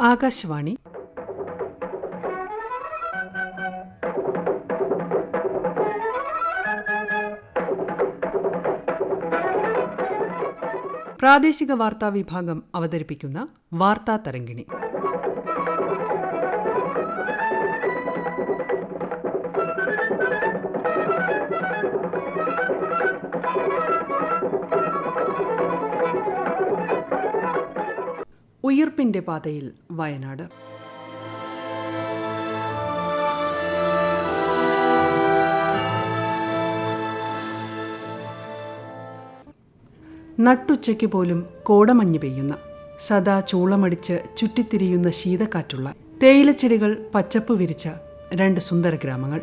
ആകാശവാണി. പ്രാദേശിക വാർത്താ വിഭാഗം അവതരിപ്പിക്കുന്ന വാർത്താ തരംഗിണി. ഉയർപ്പിന്റെ പാതയിൽ വയനാട്. നട്ടുച്ചയ്ക്ക് പോലും കോടമഞ്ഞ് പെയ്യുന്ന സദാ ചൂളമടിച്ച് ചുറ്റിത്തിരിയുന്ന ശീതക്കാറ്റുള്ള തേയിലച്ചെടികൾ പച്ചപ്പ് വിരിച്ച രണ്ട് സുന്ദര ഗ്രാമങ്ങൾ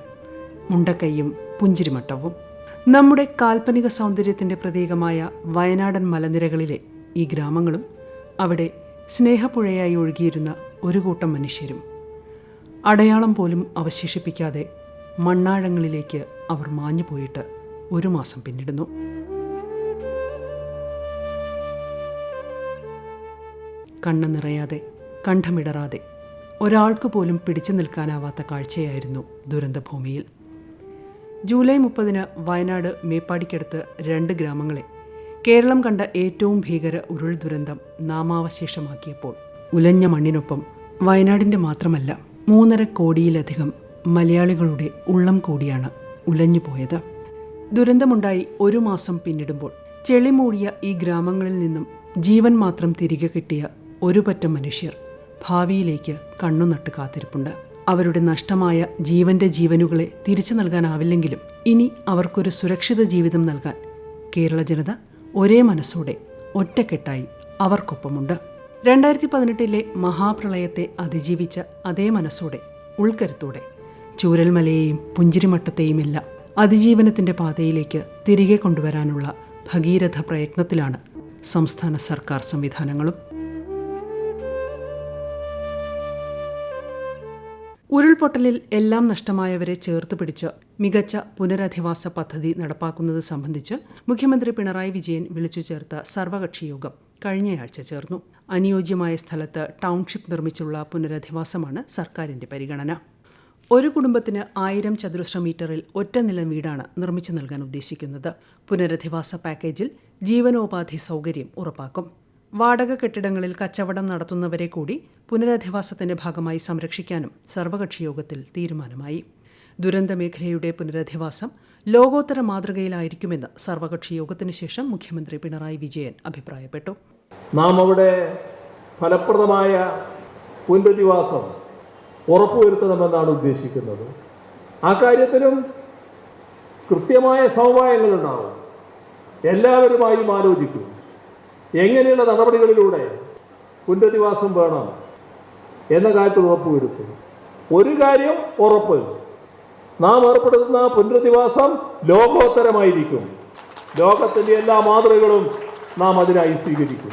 മുണ്ടക്കൈയും പുഞ്ചിരിമട്ടവും. നമ്മുടെ കാൽപ്പനിക സൗന്ദര്യത്തിന്റെ പ്രതീകമായ വയനാടൻ മലനിരകളിലെ ഈ ഗ്രാമങ്ങളും അവിടെ സ്നേഹപ്പുഴയായി ഒഴുകിയിരുന്ന ഒരു കൂട്ടം മനുഷ്യരും അടയാളം പോലും അവശേഷിപ്പിക്കാതെ മണ്ണാഴങ്ങളിലേക്ക് അവർ മാഞ്ഞു പോയിട്ട് ഒരു മാസം പിന്നിടുന്നു. കണ്ണ് നിറയാതെ കണ്ഠമിടറാതെ ഒരാൾക്ക് പോലും പിടിച്ചു നിൽക്കാനാവാത്ത കാഴ്ചയായിരുന്നു ദുരന്തഭൂമിയിൽ. ജൂലൈ മുപ്പതിന് വയനാട് മേപ്പാടിക്കടുത്ത് രണ്ട് ഗ്രാമങ്ങളെ കേരളം കണ്ട ഏറ്റവും ഭീകര ഉരുൾ ദുരന്തം നാമാവശേഷമാക്കിയപ്പോൾ. ഉലഞ്ഞ മണ്ണിനൊപ്പം വയനാടിന്റെ മാത്രമല്ല മൂന്നര കോടിയിലധികം മലയാളികളുടെ ഉള്ളം കൂടിയാണ് ഉലഞ്ഞു പോയത്. ദുരന്തമുണ്ടായി ഒരു മാസം പിന്നിടുമ്പോൾ ചെളിമൂടിയ ഈ ഗ്രാമങ്ങളിൽ നിന്നും ജീവൻ മാത്രം തിരികെ കിട്ടിയ ഒരു പറ്റം മനുഷ്യർ ഭാവിയിലേക്ക് കണ്ണുനട്ട് കാത്തിരിപ്പുണ്ട്. അവരുടെ നഷ്ടമായ ജീവന്റെ ജീവനുകളെ തിരിച്ചു നൽകാനാവില്ലെങ്കിലും ഇനി അവർക്കൊരു സുരക്ഷിത ജീവിതം നൽകാൻ കേരള ജനത ഒരേ മനസ്സോടെ ഒറ്റക്കെട്ടായി അവർക്കൊപ്പമുണ്ട്. രണ്ടായിരത്തി പതിനെട്ടിലെ മഹാപ്രളയത്തെ അതിജീവിച്ച അതേ മനസ്സോടെ ഉൾക്കരുത്തോടെ ചൂരൽമലയെയും പുഞ്ചിരിമട്ടത്തെയുമെല്ലാം അതിജീവനത്തിന്റെ പാതയിലേക്ക് തിരികെ കൊണ്ടുവരാനുള്ള ഭഗീരഥ പ്രയത്നത്തിലാണ് സംസ്ഥാന സർക്കാർ സംവിധാനങ്ങളും. ഉരുൾപൊട്ടലിൽ എല്ലാം നഷ്ടമായവരെ ചേർത്ത് പിടിച്ച് മികച്ച പുനരധിവാസ പദ്ധതി നടപ്പാക്കുന്നത് സംബന്ധിച്ച് മുഖ്യമന്ത്രി പിണറായി വിജയൻ വിളിച്ചു ചേർത്ത സർവകക്ഷി യോഗം കഴിഞ്ഞയാഴ്ച ചേർന്നു. അനുയോജ്യമായ സ്ഥലത്ത് ടൗൺഷിപ്പ് നിർമ്മിച്ചുള്ള പുനരധിവാസമാണ് സർക്കാരിന്റെ പരിഗണന. ഒരു കുടുംബത്തിന് ആയിരം ചതുരശ്ര മീറ്ററിൽ ഒറ്റ നില വീടാണ് നിർമ്മിച്ചു നൽകാൻ ഉദ്ദേശിക്കുന്നത്. പുനരധിവാസ പാക്കേജിൽ ജീവനോപാധി സൗകര്യം ഉറപ്പാക്കും. വാടക കെട്ടിടങ്ങളിൽ കച്ചവടം നടത്തുന്നവരെ കൂടി പുനരധിവാസത്തിന്റെ ഭാഗമായി സംരക്ഷിക്കാനും സർവകക്ഷി യോഗത്തിൽ തീരുമാനമായി. ദുരന്ത മേഖലയുടെ പുനരധിവാസം ലോകോത്തര മാതൃകയിലായിരിക്കുമെന്ന് സർവകക്ഷി യോഗത്തിന് ശേഷം മുഖ്യമന്ത്രി പിണറായി വിജയൻ അഭിപ്രായപ്പെട്ടു. നാം അവിടെ ഫലപ്രദമായ പുനരധിവാസം ഉറപ്പുവരുത്തണമെന്നാണ് ഉദ്ദേശിക്കുന്നത്. ആ കാര്യത്തിലും കൃത്യമായ സമവായങ്ങളുണ്ടാവും. എല്ലാവരുമായും ആലോചിക്കും. എങ്ങനെയുള്ള നടപടികളിലൂടെ പുനരധിവാസം വേണം എന്ന കാര്യത്തിൽ ഉറപ്പുവരുത്തും ഒരു കാര്യം ഉറപ്പ്. നാം ഏർപ്പെടുത്തുന്ന പുനരധിവാസം ലോകോത്തരമായിരിക്കും. ലോകത്തിന്റെ എല്ലാ മാതൃകകളും നാം അതിനായി സ്വീകരിക്കും.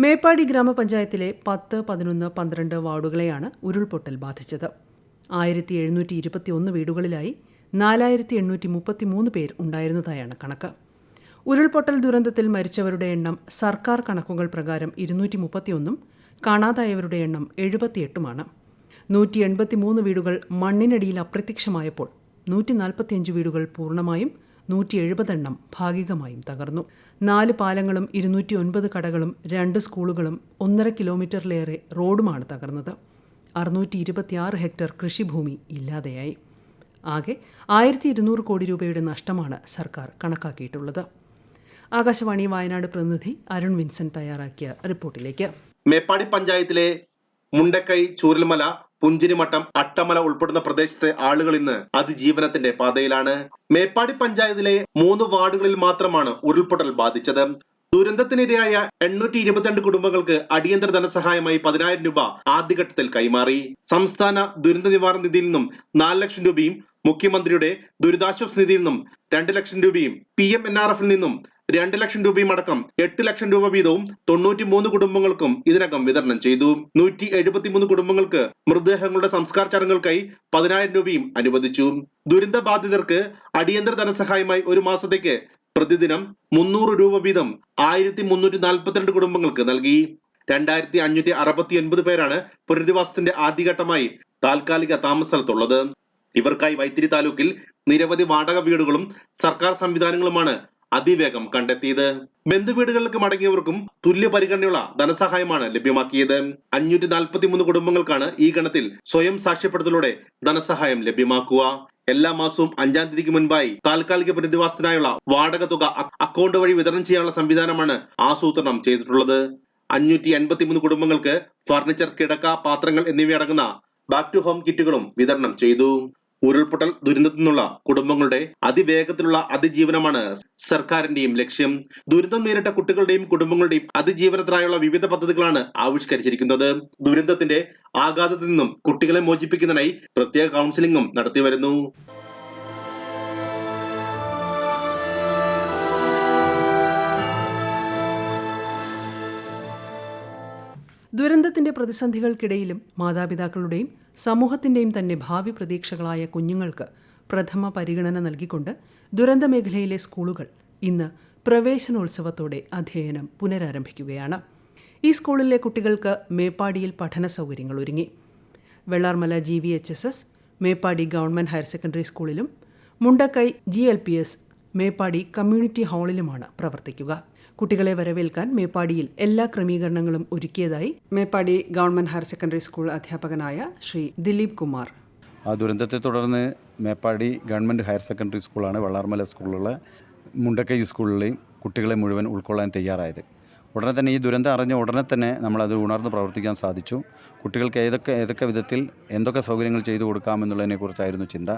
മേപ്പാടി ഗ്രാമപഞ്ചായത്തിലെ പത്ത് പതിനൊന്ന് പന്ത്രണ്ട് വാർഡുകളെയാണ് ഉരുൾപൊട്ടൽ ബാധിച്ചത്. ആയിരത്തി എഴുന്നൂറ്റി ഇരുപത്തി ഒന്ന് വീടുകളിലായി നാലായിരത്തി എണ്ണൂറ്റി മുപ്പത്തി മൂന്ന് പേർ ഉണ്ടായിരുന്നതായാണ് കണക്ക്. ഉരുൾപൊട്ടൽ ദുരന്തത്തിൽ മരിച്ചവരുടെ എണ്ണം സർക്കാർ കണക്കുകൾ പ്രകാരം ഇരുന്നൂറ്റി മുപ്പത്തിയൊന്നും കാണാതായവരുടെ എണ്ണം എഴുപത്തിയെട്ടുമാണ്. നൂറ്റി എൺപത്തിമൂന്ന് വീടുകൾ മണ്ണിനടിയിൽ അപ്രത്യക്ഷമായപ്പോൾ നൂറ്റി നാൽപ്പത്തിയഞ്ച് വീടുകൾ പൂർണമായും നൂറ്റി എഴുപതെണ്ണം ഭാഗികമായും തകർന്നു. നാല് പാലങ്ങളും ഇരുന്നൂറ്റി ഒൻപത് കടകളും രണ്ട് സ്കൂളുകളും ഒന്നര കിലോമീറ്ററിലേറെ റോഡുമാണ് തകർന്നത്. അറുന്നൂറ്റി ഇരുപത്തിയാറ് ഹെക്ടർ കൃഷിഭൂമി ഇല്ലാതെയായി. ആകെ ആയിരത്തി ഇരുന്നൂറ് കോടി രൂപയുടെ നഷ്ടമാണ് സർക്കാർ കണക്കാക്കിയിട്ടുള്ളത്. ആകാശവാണി വയനാട് പ്രതിനിധി അരുൺ വിൻസെന്റ് തയ്യാറാക്കിയ റിപ്പോർട്ടിലേക്ക്. മേപ്പാടി പഞ്ചായത്തിലെ മുണ്ടക്കൈ ചൂരൽമല പുഞ്ചിരിമട്ടം അട്ടമല ഉൾപ്പെടുന്ന പ്രദേശത്തെ ആളുകൾ ഇന്ന് അതിജീവനത്തിന്റെ പാതയിലാണ്. മേപ്പാടി പഞ്ചായത്തിലെ മൂന്ന് വാർഡുകളിൽ മാത്രമാണ് ഉരുൾപൊട്ടൽ ബാധിച്ചത്. ദുരന്തത്തിനിരയായ എണ്ണൂറ്റി ഇരുപത്തിരണ്ട് കുടുംബങ്ങൾക്ക് അടിയന്തര ധനസഹായമായി പതിനായിരം രൂപ ആദ്യഘട്ടത്തിൽ കൈമാറി. സംസ്ഥാന ദുരന്ത നിവാരണ നിധിയിൽ നിന്നും നാല് ലക്ഷം രൂപയും മുഖ്യമന്ത്രിയുടെ ദുരിതാശ്വാസ നിധിയിൽ നിന്നും രണ്ട് ലക്ഷം രൂപയും പി എം എൻ ആർ എഫിൽ നിന്നും രണ്ട് ലക്ഷം രൂപയും അടക്കം എട്ട് ലക്ഷം രൂപ വീതവും തൊണ്ണൂറ്റി മൂന്ന് കുടുംബങ്ങൾക്കും ഇതിനകം വിതരണം ചെയ്തു. നൂറ്റി എഴുപത്തിമൂന്ന് കുടുംബങ്ങൾക്ക് മൃതദേഹങ്ങളുടെ സംസ്കാര ചടങ്ങുകൾക്കായി പതിനായിരം രൂപയും അനുവദിച്ചു. ദുരന്ത ബാധിതർക്ക് അടിയന്തര ധനസഹായമായി ഒരു മാസത്തേക്ക് പ്രതിദിനം മുന്നൂറ് രൂപ വീതം ആയിരത്തി മുന്നൂറ്റി നാൽപ്പത്തിരണ്ട് കുടുംബങ്ങൾക്ക് നൽകി. രണ്ടായിരത്തി അഞ്ഞൂറ്റി അറുപത്തി ഒൻപത് പേരാണ് പുനരധിവാസത്തിന്റെ ആദ്യഘട്ടമായി താൽക്കാലിക താമസ സ്ഥലത്തുള്ളത് ഇവർക്കായി വൈത്തിരി താലൂക്കിൽ നിരവധി വാടക വീടുകളും സർക്കാർ സംവിധാനങ്ങളുമാണ് അതിവേഗം കണ്ടെത്തിയത്. ബന്ധുവീടുകളിലേക്ക് മടങ്ങിയവർക്കും തുല്യ പരിഗണനയുള്ള ധനസഹായമാണ് ലഭ്യമാക്കിയത്. അഞ്ഞൂറ്റി നാൽപ്പത്തി മൂന്ന് കുടുംബങ്ങൾക്കാണ് ഈ ഗണത്തിൽ സ്വയം സാക്ഷ്യപ്പെടുത്തലൂടെ ധനസഹായം ലഭ്യമാക്കുക. എല്ലാ മാസവും അഞ്ചാം തീയതിക്ക് മുൻപായി താൽക്കാലിക പുനരധിവാസത്തിനായുള്ള വാടക തുക അക്കൗണ്ട് വഴി വിതരണം ചെയ്യാനുള്ള സംവിധാനമാണ് ആസൂത്രണം ചെയ്തിട്ടുള്ളത്. അഞ്ഞൂറ്റി എൺപത്തി മൂന്ന് കുടുംബങ്ങൾക്ക് ഫർണിച്ചർ കിടക്ക പാത്രങ്ങൾ എന്നിവയടങ്ങുന്ന ബാക്ക് ടു ഹോം കിറ്റുകളും വിതരണം ചെയ്തു. ഉരുൾപൊട്ടൽ ദുരന്തത്തിൽ നിന്നുള്ള കുടുംബങ്ങളുടെ അതിവേഗത്തിലുള്ള അതിജീവനമാണ് സർക്കാരിന്റെയും ലക്ഷ്യം. ദുരന്തം നേരിട്ട കുട്ടികളുടെയും കുടുംബങ്ങളുടെയും അതിജീവനത്തിനായുള്ള വിവിധ പദ്ധതികളാണ് ആവിഷ്കരിച്ചിരിക്കുന്നത്. ദുരന്തത്തിന്റെ ആഘാതത്തിൽ നിന്നും കുട്ടികളെ മോചിപ്പിക്കുന്നതിനായി പ്രത്യേക കൗൺസിലിംഗും നടത്തിവരുന്നു. ദുരന്തത്തിന്റെ പ്രതിസന്ധികൾക്കിടയിലും മാതാപിതാക്കളുടെയും സമൂഹത്തിന്റെയും തന്നെ ഭാവി പ്രതീക്ഷകളായ കുഞ്ഞുങ്ങൾക്ക് പ്രഥമ പരിഗണന നൽകിക്കൊണ്ട് ദുരന്ത മേഖലയിലെ സ്കൂളുകൾ ഇന്ന് പ്രവേശനോത്സവത്തോടെ അധ്യയനം പുനരാരംഭിക്കുകയാണ്. ഈ സ്കൂളിലെ കുട്ടികൾക്ക് മേപ്പാടിയിൽ പഠന സൗകര്യങ്ങൾ ഒരുങ്ങി. Vellarmala G V H S S Meppadi government higher secondary സ്കൂളിലും Mundakkai G L P S Meppadi community ഹാളിലുമാണ് പ്രവർത്തിക്കുക. കുട്ടികളെ വരവേൽക്കാൻ മേപ്പാടിയിൽ എല്ലാ ക്രമീകരണങ്ങളും ഒരുക്കിയതായി Meppadi government higher secondary school അധ്യാപകനായ ശ്രീ ദിലീപ് കുമാർ. ആ ദുരന്തത്തെ തുടർന്ന് മേപ്പാടി ഗവൺമെന്റ് ഹയർ സെക്കൻഡറി സ്കൂളാണ് വള്ളാർമല സ്കൂളിലുള്ള മുണ്ടക്കൈ സ്കൂളിലെയും കുട്ടികളെ മുഴുവൻ ഉൾക്കൊള്ളാൻ തയ്യാറായത്. ഉടനെ തന്നെ ഈ ദുരന്തം അറിഞ്ഞ ഉടനെ തന്നെ നമ്മൾ നമ്മളത് ഉണർന്ന് പ്രവർത്തിക്കാൻ സാധിച്ചു. കുട്ടികൾക്ക് ഏതൊക്കെ ഏതൊക്കെ വിധത്തിൽ എന്തൊക്കെ സൗകര്യങ്ങൾ ചെയ്തു കൊടുക്കാമെന്നുള്ളതിനെക്കുറിച്ചായിരുന്നു ചിന്ത.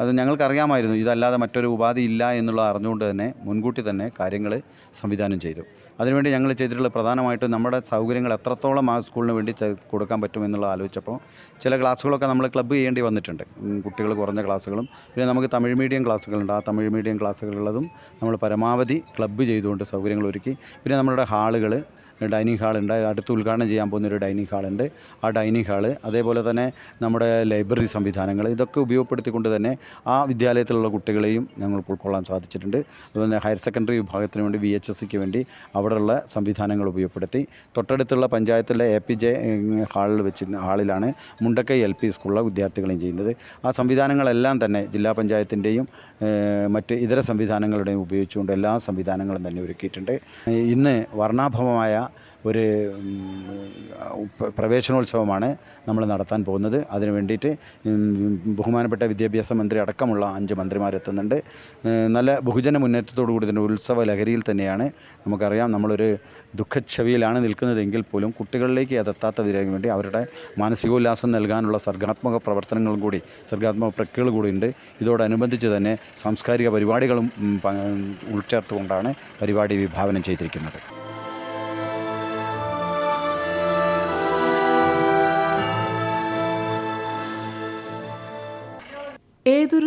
അത് ഞങ്ങൾക്കറിയാമായിരുന്നു. ഇതല്ലാതെ മറ്റൊരു ഉപാധി ഇല്ല എന്നുള്ളത് അറിഞ്ഞുകൊണ്ട് തന്നെ മുൻകൂട്ടി തന്നെ കാര്യങ്ങൾ സംവിധാനം ചെയ്തു. അതിനുവേണ്ടി ഞങ്ങൾ ചെയ്തിട്ടുള്ള പ്രധാനമായിട്ടും നമ്മുടെ സൗകര്യങ്ങൾ എത്രത്തോളം ആ സ്കൂളിന് വേണ്ടി കൊടുക്കാൻ പറ്റും എന്നുള്ള ആലോചിച്ചപ്പോൾ ചില ക്ലാസ്സുകളൊക്കെ നമ്മൾ ക്ലബ്ബ് ചെയ്യേണ്ടി വന്നിട്ടുണ്ട്. കുട്ടികൾ കുറഞ്ഞ ക്ലാസ്സുകളും പിന്നെ നമുക്ക് തമിഴ് മീഡിയം ക്ലാസ്സുകളുണ്ട്. ആ തമിഴ് മീഡിയം ക്ലാസ്സുകളുള്ളതും നമ്മൾ പരമാവധി ക്ലബ്ബ് ചെയ്തുകൊണ്ട് സൗകര്യങ്ങൾ ഒരുക്കി പിന്നെ നമ്മളുടെ ഹാളുകൾ ഡൈനിങ് ഹാളുണ്ട് അടുത്ത് ഉദ്ഘാടനം ചെയ്യാൻ പോകുന്ന ഒരു ഡൈനിങ് ഹാളുണ്ട് ആ ഡൈനിങ് ഹാൾ അതേപോലെ തന്നെ നമ്മുടെ ലൈബ്രറി സംവിധാനങ്ങൾ ഇതൊക്കെ ഉപയോഗപ്പെടുത്തിക്കൊണ്ട് തന്നെ ആ വിദ്യാലയത്തിലുള്ള കുട്ടികളെയും ഞങ്ങൾക്ക് ഉൾക്കൊള്ളാൻ സാധിച്ചിട്ടുണ്ട്. അതുപോലെ ഹയർ സെക്കൻഡറി വിഭാഗത്തിന് വേണ്ടി വി എച്ച് എസ് സിക്ക് വേണ്ടി അവിടെയുള്ള സംവിധാനങ്ങൾ ഉപയോഗപ്പെടുത്തി. തൊട്ടടുത്തുള്ള പഞ്ചായത്തിലെ എ പി ജെ ഹാളിൽ വെച്ച് ഹാളിലാണ് മുണ്ടക്കൈ എൽ പി സ്കൂളിലെ വിദ്യാർത്ഥികളെയും ചെയ്യുന്നത്. ആ സംവിധാനങ്ങളെല്ലാം തന്നെ ജില്ലാ പഞ്ചായത്തിന്റെയും മറ്റ് ഇതര സംവിധാനങ്ങളുടെയും ഉപയോഗിച്ചുകൊണ്ട് എല്ലാ സംവിധാനങ്ങളും തന്നെ ഒരുക്കിയിട്ടുണ്ട്. ഇന്ന് വർണാഭമായ ഒരു പ്രവേശനോത്സവമാണ് നമ്മൾ നടത്താൻ പോകുന്നത്. അതിന് വേണ്ടിയിട്ട് ബഹുമാനപ്പെട്ട വിദ്യാഭ്യാസ മന്ത്രി അടക്കമുള്ള അഞ്ച് മന്ത്രിമാരെത്തുന്നുണ്ട് നല്ല ബഹുജന മുന്നേറ്റത്തോടു കൂടി തന്നെ ഉത്സവ ലഹരിയിൽ തന്നെയാണ്. നമുക്കറിയാം നമ്മളൊരു ദുഃഖച്ഛവിയിലാണ് നിൽക്കുന്നതെങ്കിൽ പോലും കുട്ടികളിലേക്ക് അതെത്താത്തവരേക്ക് വേണ്ടി അവരുടെ മാനസികോല്ലാസം നൽകാനുള്ള സർഗാത്മക പ്രവർത്തനങ്ങളും കൂടി സർഗാത്മക പ്രക്രിയകൾ കൂടി ഉണ്ട്. ഇതോടനുബന്ധിച്ച് തന്നെ സാംസ്കാരിക പരിപാടികളും ഉൾച്ചേർത്തുകൊണ്ടാണ് പരിപാടി വിഭാവനം ചെയ്തിരിക്കുന്നത്.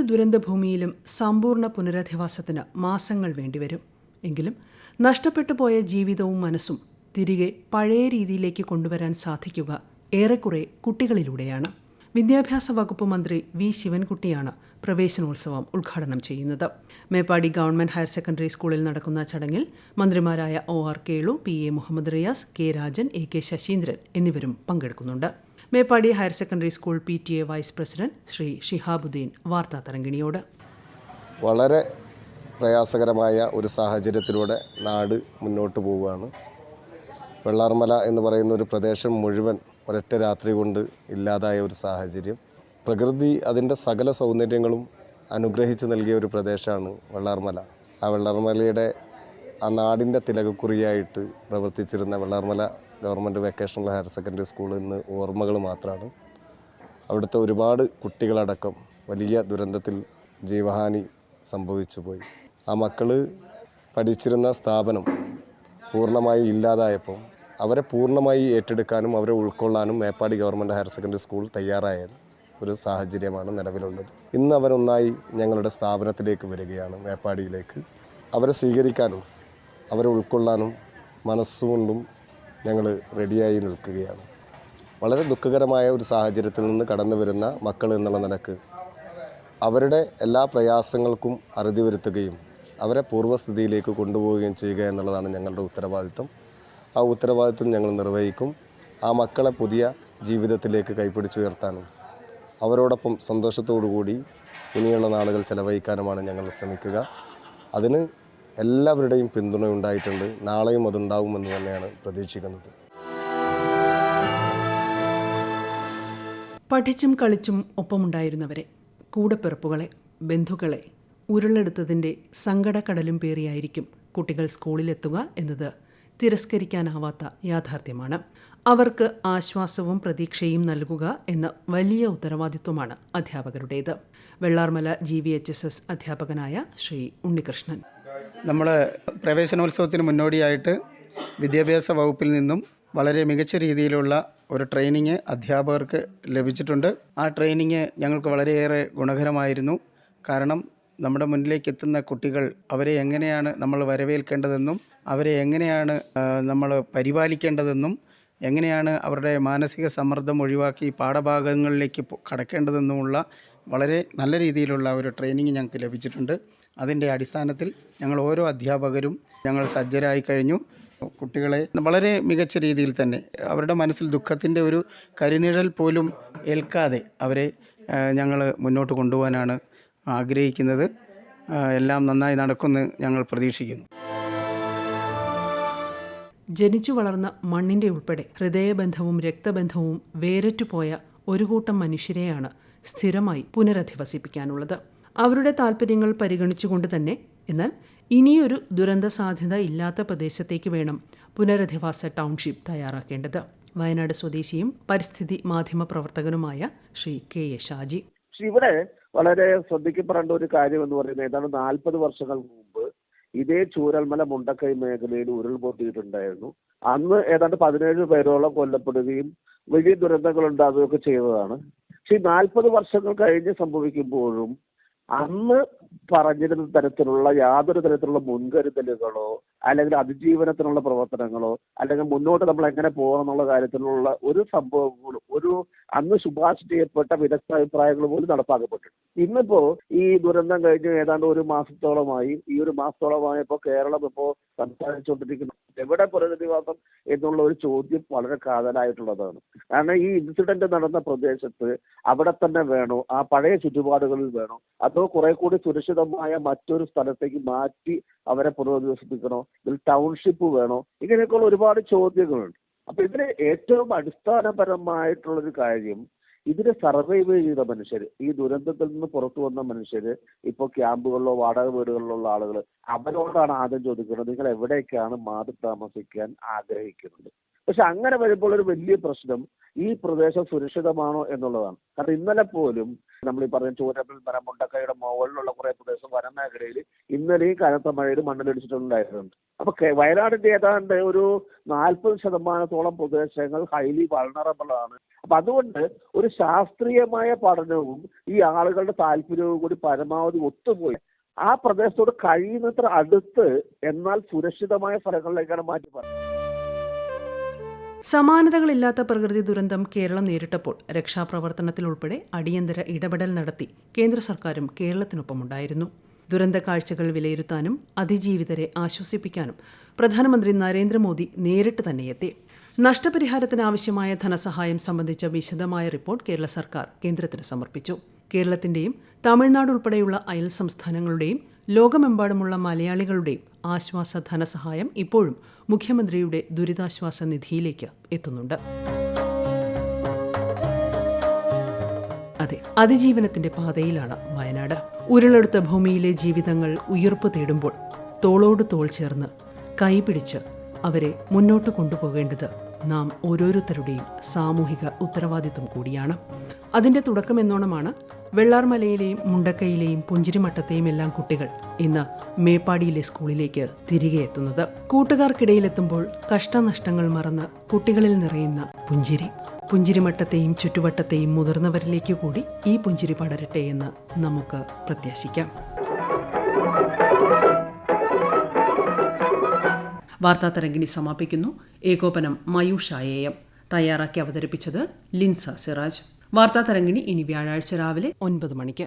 ദുരന്തഭൂമിയിലും സമ്പൂർണ പുനരധിവാസത്തിന് മാസങ്ങൾ വേണ്ടിവരും. എങ്കിലും നഷ്ടപ്പെട്ടു പോയ ജീവിതവും മനസ്സും തിരികെ പഴയ രീതിയിലേക്ക് കൊണ്ടുവരാൻ സാധിക്കുക ഏറെക്കുറെ കുട്ടികളിലൂടെയാണ്. വിദ്യാഭ്യാസ വകുപ്പ് മന്ത്രി വി. ശിവൻകുട്ടിയാണ് പ്രവേശനോത്സവം ഉദ്ഘാടനം ചെയ്യുന്നത്. മേപ്പാടി ഗവൺമെന്റ് ഹയർ സെക്കൻഡറി സ്കൂളിൽ നടക്കുന്ന ചടങ്ങിൽ മന്ത്രിമാരായ O R Kelu P A Muhammad Riyas K Rajan A K Saseendran എന്നിവരും പങ്കെടുക്കുന്നുണ്ട്. Meppadi higher secondary school P T A vice president Shri Shihabuddin വാർത്താ തരംഗിണിയോട്. വളരെ പ്രയാസകരമായ ഒരു സാഹചര്യത്തിലൂടെ നാട് മുന്നോട്ട് പോവുകയാണ്. വെള്ളാർമല എന്ന് പറയുന്ന ഒരു പ്രദേശം മുഴുവൻ ഒരൊറ്റ രാത്രി കൊണ്ട് ഇല്ലാതായ ഒരു സാഹചര്യം. പ്രകൃതി അതിന്റെ സകല സൗന്ദര്യങ്ങളും അനുഗ്രഹിച്ച് നൽകിയ ഒരു പ്രദേശമാണ് വെള്ളാർമല. ആ വെള്ളാർമലയുടെ ആ നാടിന്റെ തിലകക്കുറിയായിട്ട് പ്രവർത്തിച്ചിരുന്ന Vellarmala government vocational higher secondary സ്കൂളിൽ നിന്ന് ഓർമ്മകൾ മാത്രമാണ് അവിടുത്തെ ഒരുപാട് കുട്ടികളടക്കം വലിയ ദുരന്തത്തിൽ ജീവഹാനി സംഭവിച്ചു പോയി. ആ മക്കൾ പഠിച്ചിരുന്ന സ്ഥാപനം പൂർണമായി ഇല്ലാതായപ്പോൾ അവരെ പൂർണമായി ഏറ്റെടുക്കാനും അവരെ ഉൾക്കൊള്ളാനും Meppadi government higher secondary school തയ്യാറായ ഒരു സാഹചര്യമാണ് നിലവിലുള്ളത്. ഇന്ന് അവരൊന്നായി ഞങ്ങളുടെ സ്ഥാപനത്തിലേക്ക് വരികയാണ് മേപ്പാടിയിലേക്ക്. അവരെ സ്വീകരിക്കാനും അവരെ ഉൾക്കൊള്ളാനും മനസ്സുകൊണ്ടും ഞങ്ങൾ റെഡിയായി നിൽക്കുകയാണ്. വളരെ ദുഃഖകരമായ ഒരു സാഹചര്യത്തിൽ നിന്ന് കടന്നു വരുന്ന മക്കൾ എന്നുള്ള നിലയ്ക്ക് അവരുടെ എല്ലാ പ്രയാസങ്ങൾക്കും അറുതി വരുത്തുകയും അവരെ പൂർവസ്ഥിതിയിലേക്ക് കൊണ്ടുപോവുകയും ചെയ്യുക എന്നുള്ളതാണ് ഞങ്ങളുടെ ഉത്തരവാദിത്വം. ആ ഉത്തരവാദിത്വം ഞങ്ങൾ നിർവഹിക്കും. ആ മക്കളെ പുതിയ ജീവിതത്തിലേക്ക് കൈപ്പിടിച്ചുയർത്താനും അവരോടൊപ്പം സന്തോഷത്തോടു കൂടി ഇനിയുള്ള നാളുകൾ ചെലവഴിക്കാനുമാണ് ഞങ്ങൾ ശ്രമിക്കുക. അതിന് എല്ലാവരുടെയും പിന്തുണ ഉണ്ടായിട്ടുണ്ട്. നാളെയും അതുണ്ടാവുമെന്ന് തന്നെയാണ് പ്രതീക്ഷിക്കുന്നത്. പഠിച്ചും കളിച്ചും ഒപ്പമുണ്ടായിരുന്നവരെ കൂടപ്പിറപ്പുകളെ ബന്ധുക്കളെ ഉരുളെടുത്തതിന്റെ സങ്കടക്കടലും പേറിയായിരിക്കും കുട്ടികൾ സ്കൂളിലെത്തുക എന്നത് തിരസ്കരിക്കാനാവാത്ത യാഥാർത്ഥ്യമാണ്. അവർക്ക് ആശ്വാസവും പ്രതീക്ഷയും നൽകുക എന്ന വലിയ ഉത്തരവാദിത്വമാണ് അധ്യാപകരുടേത്. Vellarmala G V H S S അധ്യാപകനായ ശ്രീ ഉണ്ണികൃഷ്ണൻ. നമ്മൾ പ്രവേശനോത്സവത്തിന് മുന്നോടിയായിട്ട് വിദ്യാഭ്യാസ വകുപ്പിൽ നിന്നും വളരെ മികച്ച രീതിയിലുള്ള ഒരു ട്രെയിനിങ് അധ്യാപകർക്ക് ലഭിച്ചിട്ടുണ്ട്. ആ ട്രെയിനിങ് ഞങ്ങൾക്ക് വളരെയേറെ ഗുണകരമായിരുന്നു. കാരണം നമ്മുടെ മുന്നിലേക്ക് എത്തുന്ന കുട്ടികൾ അവരെ എങ്ങനെയാണ് നമ്മൾ വരവേൽക്കേണ്ടതെന്നും അവരെ എങ്ങനെയാണ് നമ്മൾ പരിപാലിക്കേണ്ടതെന്നും എങ്ങനെയാണ് അവരുടെ മാനസിക സമ്മർദ്ദം ഒഴിവാക്കി പാഠഭാഗങ്ങളിലേക്ക് കടക്കേണ്ടതെന്നുമുള്ള വളരെ നല്ല രീതിയിലുള്ള ഒരു ട്രെയിനിങ് ഞങ്ങൾക്ക് ലഭിച്ചിട്ടുണ്ട്. അതിന്റെ അടിസ്ഥാനത്തിൽ ഞങ്ങൾ ഓരോ അധ്യാപകരും ഞങ്ങൾ സജ്ജരായി കഴിഞ്ഞു. കുട്ടികളെ വളരെ മികച്ച രീതിയിൽ തന്നെ അവരുടെ മനസ്സിൽ ദുഃഖത്തിന്റെ ഒരു കരിനിഴൽ പോലും ഏൽക്കാതെ അവരെ ഞങ്ങൾ മുന്നോട്ട് കൊണ്ടുപോകാനാണ് ആഗ്രഹിക്കുന്നത്. എല്ലാം നന്നായി നടക്കുമെന്ന് ഞങ്ങൾ പ്രതീക്ഷിക്കുന്നു. ജനിച്ചു വളർന്ന മണ്ണിന്റെ ഉൾപ്പെടെ ഹൃദയബന്ധവും രക്തബന്ധവും വേരറ്റുപോയ ഒരു കൂട്ടം മനുഷ്യരെയാണ് സ്ഥിരമായി പുനരധിവസിപ്പിക്കാനുള്ളത്. അവരുടെ താൽപ്പര്യങ്ങൾ പരിഗണിച്ചുകൊണ്ട് തന്നെ. എന്നാൽ ഇനിയൊരു ദുരന്ത സാധ്യത ഇല്ലാത്ത പ്രദേശത്തേക്ക് വേണം പുനരധിവാസ ടൗൺഷിപ്പ് തയ്യാറാക്കേണ്ടത്. വയനാട് സ്വദേശിയും പരിസ്ഥിതി മാധ്യമ പ്രവർത്തകനുമായ ശ്രീ കെ എ ഷാജി. ഇവിടെ വളരെ ശ്രദ്ധിക്കപ്പെടേണ്ട ഒരു കാര്യം എന്ന് പറയുന്നത് ഏതാണ്ട് നാൽപ്പത് വർഷങ്ങൾക്ക് മുമ്പ് ഇതേ ചൂരൽമല മുണ്ടക്കൈ മേഖലയിൽ ഉരുൾപൊട്ടിയിട്ടുണ്ടായിരുന്നു അന്ന് ഏതാണ്ട് പതിനേഴ് പേരോളം കൊല്ലപ്പെടുകയും വലിയ ദുരന്തങ്ങൾ ഉണ്ടാകുകയൊക്കെ ചെയ്തതാണ്. പക്ഷെ നാൽപ്പത് വർഷങ്ങൾ കഴിഞ്ഞ് സംഭവിക്കുമ്പോഴും അന്ന് പറഞ്ഞിരുന്ന തരത്തിലുള്ള യാതൊരു തരത്തിലുള്ള മുൻകരുതലുകളോ അല്ലെങ്കിൽ അതിജീവനത്തിനുള്ള പ്രവർത്തനങ്ങളോ അല്ലെങ്കിൽ മുന്നോട്ട് നമ്മൾ എങ്ങനെ പോകണം എന്നുള്ള കാര്യത്തിലുള്ള ഒരു സംഭവങ്ങളും ഒരു അന്ന് ശുപാർശ ചെയ്യപ്പെട്ട വിദഗ്ധ അഭിപ്രായങ്ങൾ പോലും നടപ്പാക്കപ്പെട്ടിട്ടുണ്ട്. ഇന്നിപ്പോ ഈ ദുരന്തം കഴിഞ്ഞ് ഏതാണ്ട് ഒരു മാസത്തോളമായി ഈ ഒരു മാസത്തോളമായപ്പോ കേരളം ഇപ്പോ സംസാരിച്ചുകൊണ്ടിരിക്കുന്നു. എവിടെ പുനരധിവാസം എന്നുള്ള ഒരു ചോദ്യം വളരെ കാതലായിട്ടുള്ളതാണ്. കാരണം ഈ ഇൻസിഡന്റ് നടന്ന പ്രദേശത്ത് അവിടെ തന്നെ വേണോ? ആ പഴയ ചുറ്റുപാടുകളിൽ വേണോ? അതോ കുറെ കൂടി സുരക്ഷിതമായ മറ്റൊരു സ്ഥലത്തേക്ക് മാറ്റി അവരെ പുനരധിവസിപ്പിക്കണോ? ഇതിൽ ടൗൺഷിപ്പ് വേണോ? ഇങ്ങനെയൊക്കെയുള്ള ഒരുപാട് ചോദ്യങ്ങളുണ്ട്. അപ്പൊ ഇതിന് ഏറ്റവും അടിസ്ഥാനപരമായിട്ടുള്ളൊരു കാര്യം ഇതിന് സർവൈവ് ചെയ്ത മനുഷ്യർ ഈ ദുരന്തത്തിൽ നിന്ന് പുറത്തു വന്ന മനുഷ്യർ ഇപ്പോൾ ക്യാമ്പുകളിലോ വാടക വീടുകളിലോ ഉള്ള ആളുകൾ അവരോടാണ് ആദ്യം ചോദിക്കുന്നത് നിങ്ങൾ എവിടേക്കാണ് മാറി താമസിക്കാൻ ആഗ്രഹിക്കുന്നത്? പക്ഷെ അങ്ങനെ വരുമ്പോൾ ഒരു വലിയ പ്രശ്നം ഈ പ്രദേശം സുരക്ഷിതമാണോ എന്നുള്ളതാണ്. കാരണം ഇന്നലെ പോലും നമ്മൾ ഈ പറഞ്ഞ ചൂരപ്പിൽ മരം മുണ്ടക്കയുടെ മുകളിലുള്ള കുറെ പ്രദേശം വനമേഖലയിൽ ഇന്നലെയും കനത്ത മഴയിൽ മണ്ണിലടിച്ചിട്ടുണ്ടായിരുന്നുണ്ട് അപ്പൊ വയനാടിന്റെ ഏതാണ്ട് ഒരു നാൽപ്പത് ശതമാനത്തോളം പ്രദേശങ്ങൾ ഹൈലി വൾണറബിൾ ആണ്. അപ്പൊ അതുകൊണ്ട് ഒരു ശാസ്ത്രീയമായ പഠനവും ഈ ആളുകളുടെ താല്പര്യവും കൂടി പരമാവധി ഒത്തുപോയി. ആ പ്രദേശത്തോട് കഴിയുന്നത്ര അടുത്ത് എന്നാൽ സുരക്ഷിതമായ സ്ഥലങ്ങളിലേക്കാണ് മാറ്റി പറഞ്ഞത് സമാനതകളില്ലാത്ത പ്രകൃതി ദുരന്തം കേരളം നേരിട്ടപ്പോൾ രക്ഷാപ്രവർത്തനത്തിലുൾപ്പെടെ അടിയന്തര ഇടപെടൽ നടത്തി കേന്ദ്ര സർക്കാരും കേരളത്തിനൊപ്പമുണ്ടായിരുന്നു. ദുരന്ത കാഴ്ചകൾ വിലയിരുത്താനും അതിജീവിതരെ ആശ്വസിപ്പിക്കാനും പ്രധാനമന്ത്രി നരേന്ദ്രമോദി നേരിട്ട് തന്നെ എത്തി. നഷ്ടപരിഹാരത്തിന് ആവശ്യമായ ധനസഹായം സംബന്ധിച്ച വിശദമായ റിപ്പോർട്ട് കേരള സർക്കാർ കേന്ദ്രത്തിന് സമർപ്പിച്ചു. കേരളത്തിന്റെയും തമിഴ്നാട് ഉൾപ്പെടെയുള്ള അയൽ സംസ്ഥാനങ്ങളുടെയും ലോകമെമ്പാടുമുള്ള മലയാളികളുടെയും ആശ്വാസ ധനസഹായം ഇപ്പോഴും മുഖ്യമന്ത്രിയുടെ ദുരിതാശ്വാസ നിധിയിലേക്ക് എത്തുന്നുണ്ട്. അതെ അതിജീവനത്തിന്റെ പാതയിലാണ് വയനാട്. ഉരുളെടുത്ത ഭൂമിയിലെ ജീവിതങ്ങൾ ഉയർപ്പ് തേടുമ്പോൾ തോളോട് തോൾ ചേർന്ന് കൈപിടിച്ച് അവരെ മുന്നോട്ട് കൊണ്ടുപോകേണ്ടത് നാം ഓരോരുത്തരുടെയും സാമൂഹിക ഉത്തരവാദിത്വം കൂടിയാണ്. അതിന്റെ തുടക്കമെന്നോണമാണ് വെള്ളാർമലയിലെയും മുണ്ടക്കയിലെയും പുഞ്ചിരിമട്ടത്തെയും എല്ലാം കുട്ടികൾ ഇന്ന് മേപ്പാടിയിലെ സ്കൂളിലേക്ക് തിരികെ എത്തുന്നത്. കൂട്ടുകാർക്കിടയിലെത്തുമ്പോൾ കഷ്ടനഷ്ടങ്ങൾ മറന്ന് കുട്ടികളിൽ നിറയുന്ന പുഞ്ചിരി. പുഞ്ചിരിമട്ടത്തെയും ചുറ്റുവട്ടത്തെയും മുതിർന്നവരിലേക്ക് കൂടി ഈ പുഞ്ചിരി പടരട്ടെ എന്ന് നമുക്ക് പ്രത്യാശിക്കാം. വാർത്താ തരംഗിണി സമാപിക്കുന്നു. ഏകോപനം മയൂഷായേയം. തയ്യാറാക്കി അവതരിപ്പിച്ചത് ലിൻസ സിറാജ്. വാർത്താ തരംഗിണി ഇനി വ്യാഴാഴ്ച രാവിലെ ഒൻപത് മണിക്ക്.